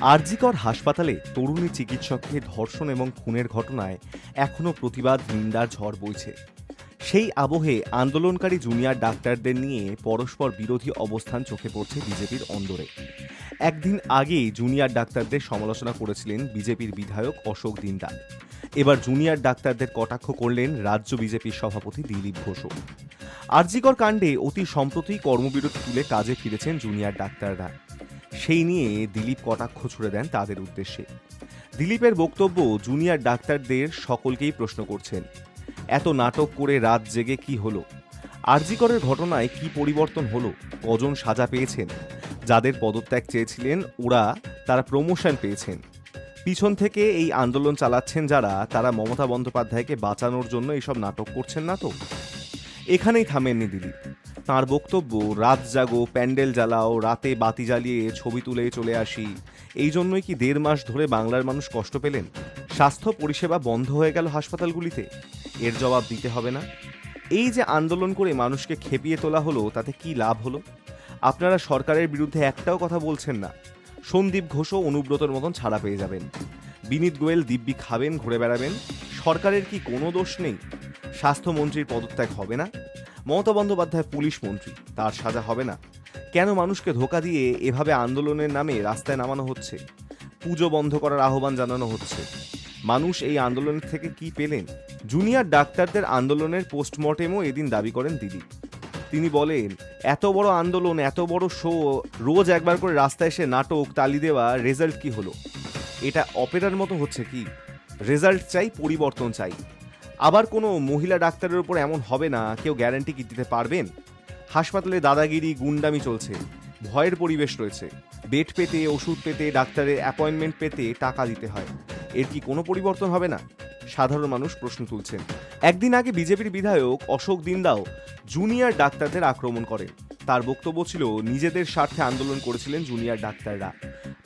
আরজিকর হাসপাতালে তরুণী চিকিৎসককে ধর্ষণ এবং খুনের ঘটনায় এখনও প্রতিবাদ নিন্দার ঝড় বইছে। সেই আবহে আন্দোলনকারী জুনিয়র ডাক্তারদের নিয়ে পরস্পর বিরোধী অবস্থান চোখে পড়ছে বিজেপির অন্দরে। একদিন আগেই জুনিয়র ডাক্তারদের সমালোচনা করেছিলেন বিজেপির বিধায়ক অশোক দিন্দা এবার জুনিয়র ডাক্তারদের কটাক্ষ করলেন রাজ্য বিজেপির সভাপতি দিলীপ ঘোষও। আরজিকর কাণ্ডে অতি সম্প্রতি কর্মবিরতি তুলে কাজে ফিরেছেন জুনিয়র ডাক্তাররা। সেই নিয়ে দিলীপ কটাক্ষ ছুড়ে দেন তাদের উদ্দেশ্যে। দিলীপের বক্তব্য জুনিয়র ডাক্তারদের সকলকেই প্রশ্ন করছেন। এত নাটক করে রাত জেগে কি হলো? আরজিকরের ঘটনায় কি পরিবর্তন হলো? কজন সাজা পেয়েছেন? যাদের পদত্যাগ চেয়েছিলেন, ওরা তারা প্রমোশন পেয়েছেন। পিছন থেকে এই আন্দোলন চালাচ্ছেন যারা, তারা মমতা বন্দ্যোপাধ্যায়কে বাঁচানোর জন্য এইসব নাটক করছেন না তো? এখানেই থামেননি দিলীপ। তাঁর বক্তব্য, রাত জাগো, প্যান্ডেল জ্বালাও, রাতে বাতি জ্বালিয়ে ছবি তুলে চলে আসি। এই জন্যই কি দেড় মাস ধরে বাংলার মানুষ কষ্ট পেলেন? স্বাস্থ্য পরিষেবা বন্ধ হয়ে গেল হাসপাতালগুলিতে? এর জবাব দিতে হবে না? এই যে আন্দোলন করে মানুষকে খেপিয়ে তোলা হলো, তাতে কি লাভ হলো? আপনারা সরকারের বিরুদ্ধে একটাও কথা বলছেন না। সন্দীপ ঘোষও অনুব্রতর মতন ছাড়া পেয়ে যাবেন। বিনীত গোয়েল দিব্যি খাবেন, ঘুরে বেড়াবেন। সরকারের কি কোনো দোষ নেই? স্বাস্থ্যমন্ত্রীর পদত্যাগ হবে না? মমতা বন্দ্যোপাধ্যায় পুলিশ মন্ত্রী। তার সাজা হবে না। কেন মানুষকে ধোকা দিয়ে এভাবে আন্দোলনের নামে রাস্তায় নামানো হচ্ছে? পুজো বন্ধ করার আহ্বান জানানো হচ্ছে। মানুষ এই আন্দোলনের থেকে কি পেলেন? জুনিয়র ডাক্তারদের আন্দোলনের পোস্টমর্টেমও এদিন দাবি করেন দিলীপ তিনি বলেন, এত বড় আন্দোলন, এত বড় শো রোজ একবার করে রাস্তায় এসে নাটক, তালি দেওয়া রেজাল্ট কি হলো? এটা অপেরার মতো হচ্ছে কি? রেজাল্ট চাই, পরিবর্তন চাই। আবার কোনো মহিলা ডাক্তারের উপর এমন হবে না, কেউ গ্যারান্টি কি দিতে পারবেন? হাসপাতালে দাদাগিরি, গুন্ডামি চলছে। ভয়ের পরিবেশ রয়েছে। বেড পেতে, ওষুধ পেতে, ডাক্তারের অ্যাপয়েন্টমেন্ট পেতে টাকা দিতে হয়। এর কি কোনো পরিবর্তন হবে না? সাধারণ মানুষ প্রশ্ন তুলছেন। একদিন আগে বিজেপির বিধায়ক অশোক দিন্দাও জুনিয়র ডাক্তারদের আক্রমণ করেন তার বক্তব্য ছিল, নিজেদের স্বার্থে আন্দোলন করেছিলেন জুনিয়র ডাক্তাররা।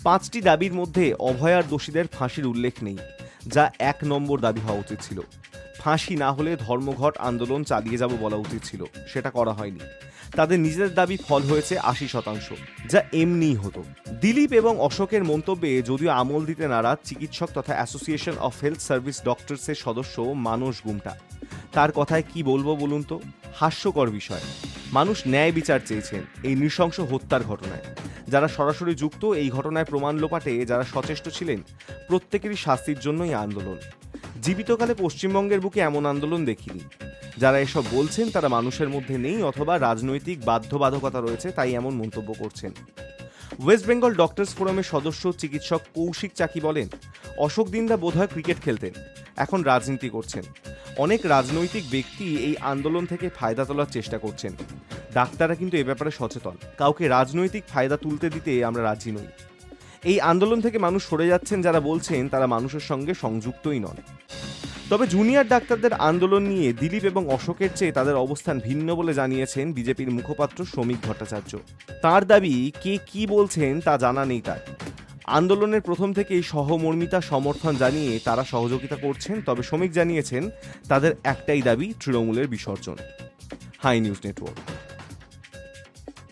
পাঁচটি দাবির মধ্যে অভয়ার দোষীদের ফাঁসির উল্লেখ নেই, যা এক নম্বর দাবি হওয়া উচিত ছিল। ফাঁসি না হলে ধর্মঘট আন্দোলন চালিয়ে যাব বলা উচিত ছিল। সেটা করা হয়নি। তাদের নিজেদের দাবি ফল হয়েছে আশি শতাংশ, যা এমনিই হতো। দিলীপ এবং অশোকের মন্তব্যে যদিও আমল দিতে নারাজ, চিকিৎসক তথা অ্যাসোসিয়েশন অফ হেলথ সার্ভিস ডক্টরসের সদস্য মানস গুমটা। তার কথায় কি বলব বলুন তো? হাস্যকর বিষয়। মানুষ ন্যায় বিচার চেয়েছেন এই নৃশংস হত্যার ঘটনায়। যারা সরাসরি যুক্ত এই ঘটনায় প্রমাণ লোপাটে, যারা সচেষ্ট ছিলেন, প্রত্যেকেরই শাস্তির জন্যই আন্দোলন। জীবিতকালে পশ্চিমবঙ্গের বুকে এমন আন্দোলন দেখিনি। যারা এসব বলছেন, তারা মানুষের মধ্যে নেই অথবা রাজনৈতিক বাধ্যবাধকতা রয়েছে, তাই এমন মন্তব্য করছেন। ওয়েস্ট বেঙ্গল ডক্টরস ফোরামের সদস্য চিকিৎসক কৌশিক চাকি বলেন, অশোক দিন্দা বোধহয় ক্রিকেট খেলতেন, এখন রাজনীতি করছেন। অনেক রাজনৈতিক ব্যক্তি এই আন্দোলন থেকে ফায়দা তোলার চেষ্টা করছেন। ডাক্তাররা কিন্তু এ ব্যাপারে সচেতন। কাউকে রাজনৈতিক ফায়দা তুলতে দিতে আমরা রাজি নই। এই আন্দোলন থেকে মানুষ সরে যাচ্ছেন, যারা বলছেন, তারা মানুষের সঙ্গে সংযুক্তই নন। তবে জুনিয়র ডাক্তারদের আন্দোলন নিয়ে দিলীপ এবং অশোকের চেয়ে তাদের অবস্থান ভিন্ন বলে জানিয়েছেন বিজেপির মুখপাত্র শ্রমিক ভট্টাচার্য। তার দাবি, কে কি বলছেন তা জানা নেই তার। আন্দোলনের প্রথম থেকেই সহমর্মিতা সমর্থন জানিয়ে তারা সহযোগিতা করছেন, তবে শ্রমিক জানিয়েছেন তাদের একটাই দাবি, তৃণমূলের বিসর্জন। High news network.